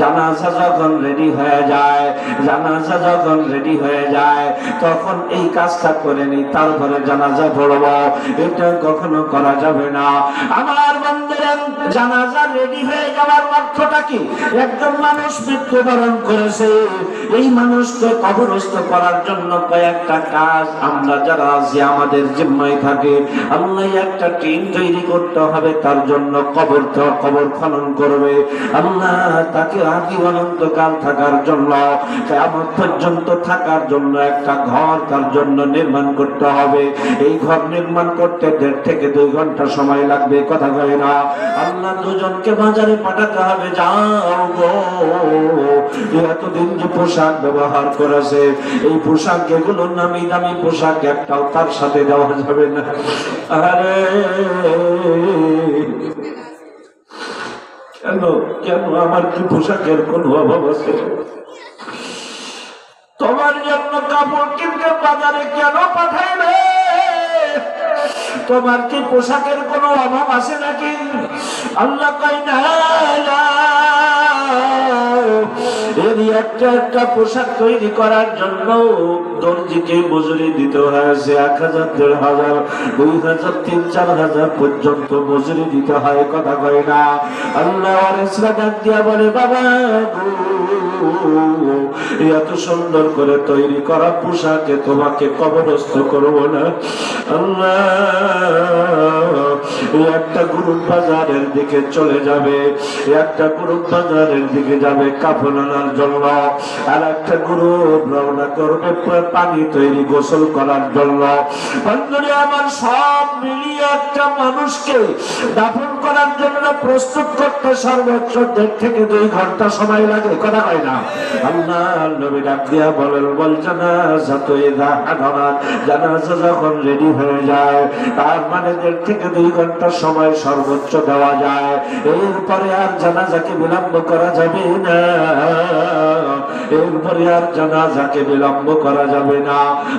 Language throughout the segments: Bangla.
জানাজা যখন রেডি হয়ে যায়, জানাজা যখন রেডি হয়ে যায়, তখন এই কাজটা করে নি, তারপরে জানাজা পড়ব। এটা কখনো করা যাবে না। আমার বন্ধুরা, জানাজা রেডি হয়ে যাওয়ার অর্থটা কি? একজন মানুষ মৃত্যুবরণ করেছে, এই মানুষকে কবরস্থ করার জন্য কয়েকটা কাজ আমরা যারা আছি আমাদের জিম্মায় থাকে। আল্লাহ একটা টিম তৈরি করতে হবে, তার জন্য কবর কবর খনন করবে। আল্লাহ তাকে আদি অনন্তকাল থাকার জন্য কেমন পর্যন্ত থাকার জন্য একটা ঘর তার জন্য নির্মাণ করতে হবে। এই ঘর নির্মাণ করতে দেড় থেকে দুই ঘণ্টা সময় লাগবে, কথা কয় না। আল্লাহ দুজনকে বাজারে পাঠাতে হবে, যাও গো। এতদিন যে পোশাক ব্যবহার করেছে, এই পোশাক যেগুলো নামি দামি পোশাক একটাও তার সাথে দেওয়া যাবে না। আরে কেন কেন আমার কি পোশাকের কোন অভাব আছে? তোমার জন্য কাপড় কিনতে বাজারে কেন পাঠাইবে তোমার কি পোশাকের কোনো অভাব আছে নাকি? আল্লাহ কই না একটা একটা পোশাক তৈরি করার জন্য দর্জিকে মজুরি দিতে হয়েছে এক হাজার, দেড় হাজার, দুই হাজার, তিন, চার হাজার পর্যন্ত মজুরি দিতে হয়, কথা কয় না। আল্লাহ দিয়া বলে, বাবা এত সুন্দর করে তৈরি করা পোশাকে তোমাকে কবরস্থ করব না। আল্লাহ একটা গ্রুপ বাজারের দিকে চলে যাবে, একটা গ্রুপ বাজারের দিকে যাবে কাপড় জন্য, আর একটা গ্রুপ রওনা করবে পানি তৈরি গোসল করার জন্য। আমার সব মিলিয়ে একটা মানুষকে দাফন করার জন্য প্রস্তুত করতে সর্বোচ্চ দেড় থেকে দুই ঘণ্টা সময় লাগে, কথা হয় না? আল্লাহ নবী জানাজা যখন রেডি হয়ে যায়, তার মানে দেড় থেকে দুই ঘণ্টা সময় সর্বোচ্চ দেওয়া যায়। এরপরে আর জানাজাকে বিলম্ব করা যাবে না। এরপরে আর জানাজাকে বিলম্ব করা যাবে না।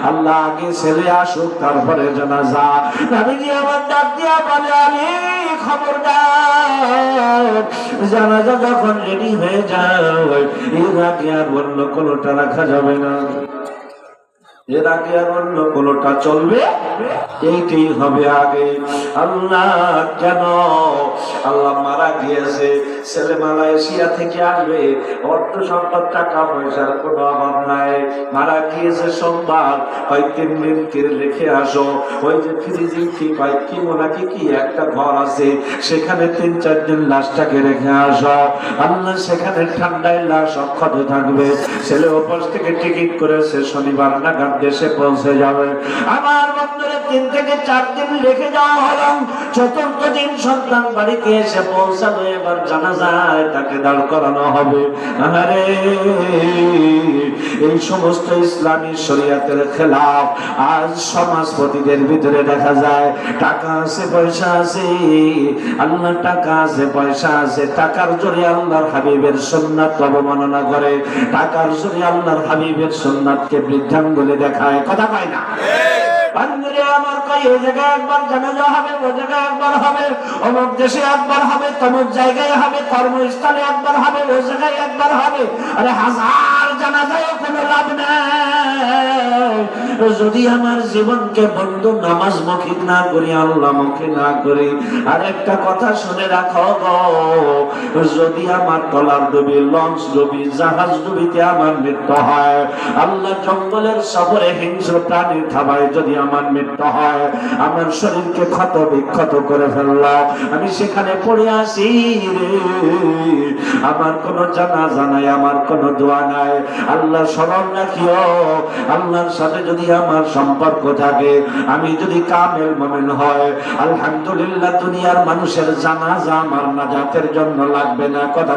আল্লাহ আগে ছেলে আসুক, তারপরে জানাজা। আমি গিয়ে আমার ডাক দিয়া বলে খবরদার, জানাজা যখন রেডি হয়ে যায়, এর আগে আর অন্য কোনোটা রাখা যাবে না। এর আগে আর অন্য কোনটা চলবে? এইটাই হবে আগে। আল্লাহ কেন? আল্লাহ মারা গিয়েছে। ছেলে মালয়েশিয়া থেকে আসবে। অর্থ সম্পদ, টাকা পয়সার কোনো অভাব নাই। গিয়েছে সোমবার। হয় তিন দিন কিনে রেখে আসো। ওই যে ফ্রিজিং কি পাই, কি নাকি কি একটা ঘর আছে। সেখানে তিন চার দিন লাশটাকে রেখে আসো। আল্লাহ সেখানে ঠান্ডায় লাশ অক্ষত থাকবে। ছেলে ওপাশ থেকে টিকিট করেছে শনিবার নাগাদ দেশে পৌঁছে যাবে। আমার বন্ধুরে, তিন থেকে চার দিন রেখে যাওয়া হলো। চতুর্থ দিন সন্তান বাড়িতে এসে পৌঁছালো। এবার জানা যায় তাকে দাঁড় করানো হবে। আরে এই সমস্ত ইসলামী শরিয়াতের খেলাফ। আজ সমাজপতিদের ভিতরে দেখা যায়, টাকা আছে, পয়সা আছে। আল্লাহ টাকা আছে, পয়সা আছে। টাকার জোরে আল্লাহর হাবিবের সুন্নাত অবমাননা করে। টাকার জোরে আল্লাহর হাবিবের সুন্নাতকে বৃদ্ধাঙ্গুলে দেখায়। কথা কয় না? বান্ধবী আমার কই এই জায়গায় একবার হবে, ও জায়গায় একবার হবে। দেশে একবার হবে, তমুক জায়গায় একবার হবে, ও জায়গায় একবার হবে। আরে হাজার জানাজায় কোনো লাভ নাই। Allah যদি আমার জীবনকে বন্ধু নামাজ মুখী না করি, আল্লাহ মুখী না করি আর একটা কথা শুনে রাখো যদি আমার টলার ডুবি, লঞ্চ ডুবি, জাহাজ ডুবিতে আমার মৃত্যু হয়, আল্লাহ জঙ্গলের সফরে হিংস্র প্রাণী থাবায় যদি আমার মৃত্যু হয়, আমার শরীরকে ক্ষত বিক্ষত করে ফেলল আমি সেখানে পড়ে আসি আমার কোনো জানা জানাই আমার কোনো দোয়া নাই, আল্লাহ স্মরণ রাখিও, আল্লাহর সাথে যদি আমার সম্পর্ক থাকে আমি যদি কামেল মমিন হয়, আলহামদুলিল্লাহ দুনিয়ার মানুষের জানাজা আমার নাজাতের জন্য লাগবে না কথা।